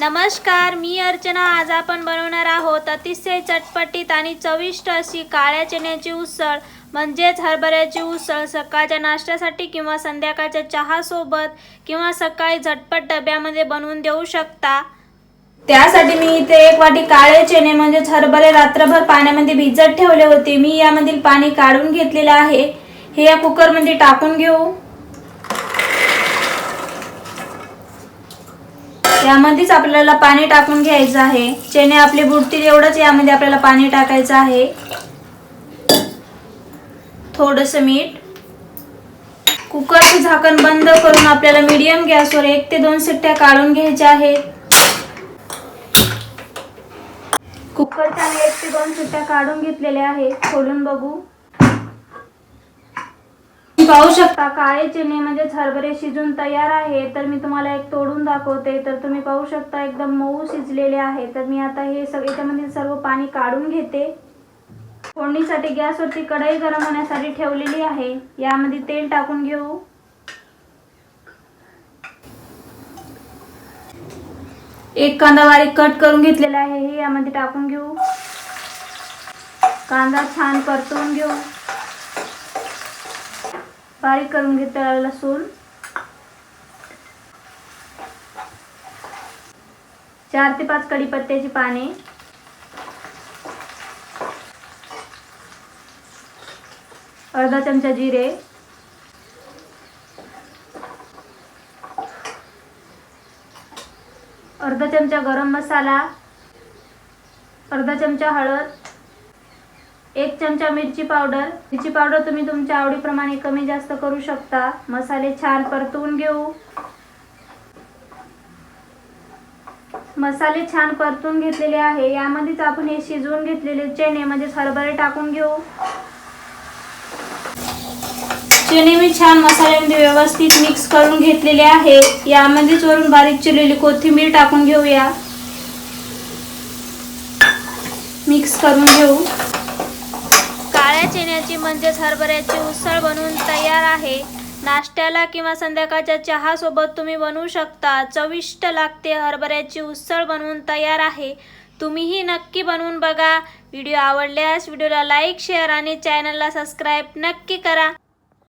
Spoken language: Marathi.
नमस्कार मी अर्चना. आज आपण बनवणार आहोत अतिशय चटपटीत आणि चविष्ट अशी काळ्या चण्याची उसळ म्हणजेच हरभऱ्याची उसळ. सकाळच्या नाश्त्यासाठी किंवा संध्याकाळच्या चहासोबत किंवा सकाळी झटपट डब्यामध्ये बनवून देऊ शकता. त्यासाठी मी इथे एक वाटी काळे चणे म्हणजेच हरभरे रात्रभर पाण्यामध्ये भिजत ठेवले होते. मी यामधील पाणी काढून घेतलेलं आहे. हे या कुकरमध्ये टाकून घेऊ. यामध्येच आपल्याला पाणी टाकून घ्यायचं आहे. चेने आपले बुडतील एवढंच यामध्ये आपल्याला पाणी टाकायचं आहे. थोडस मीठ. कुकरचं झाकण बंद करून आपल्याला मीडियम गॅसवर एक ते दोन सिट्ट्या काढून घ्यायच्या आहेत. कुकरच्या एक ते दोन सिट्ट्या काढून घेतलेल्या आहेत. खोलून बघू. पाहू शकता काळे चणे म्हणजेच हरभरे शिजून तयार आहे तर मी तुम्हाला एक तोडून दाखवते. तर तुम्ही पाहू शकता एकदम मऊ शिजलेले आहे. तर मी आता हे सगळे याच्यामधील सर्व पाणी काढून घेते. फोडणीसाठी गॅसवरती कढई गरम होण्यासाठी ठेवलेली आहे. यामध्ये तेल टाकून घेऊ. एक कांदा बारीक कट करून घेतलेला आहे. हे यामध्ये टाकून घेऊ. कांदा छान परतवून घेऊ. बारीक करून घेतलेला लसूण. चार ते पाच कढीपत्त्याची पाने. अर्धा चमचा जिरे. अर्धा चमचा गरम मसाला. अर्धा चमचा हळद. एक चमचा मिरची पावडर. मिरची पावडर तुम्ही तुमच्या आवडीप्रमाणे कमी जास्त करू शकता. मसाले छान परतवून घेऊ. मसाले छान परतून घेतलेले आहे. यामध्येच आपण हे शिजवून घेतलेले चणे म्हणजेच हरभरे टाकून घेऊ. चणे मी छान मसाल्यामध्ये व्यवस्थित मिक्स करून घेतलेले आहे. यामध्येच वरून बारीक चिरलेली कोथिंबीर टाकून घेऊया. मिक्स करून घेऊ. काळ्या म्हणजेच हरभऱ्याची उसळ बनवून तयार आहे. नाश्त्याला किंवा संध्याकाळच्या चहासोबत तुम्ही बनवू शकता. चविष्ट लागते हरभऱ्याची उसळ बनवून तयार आहे. तुम्हीही नक्की बनवून बघा. व्हिडिओ आवडल्यास व्हिडिओला लाईक शेअर आणि चॅनलला सबस्क्राईब नक्की करा.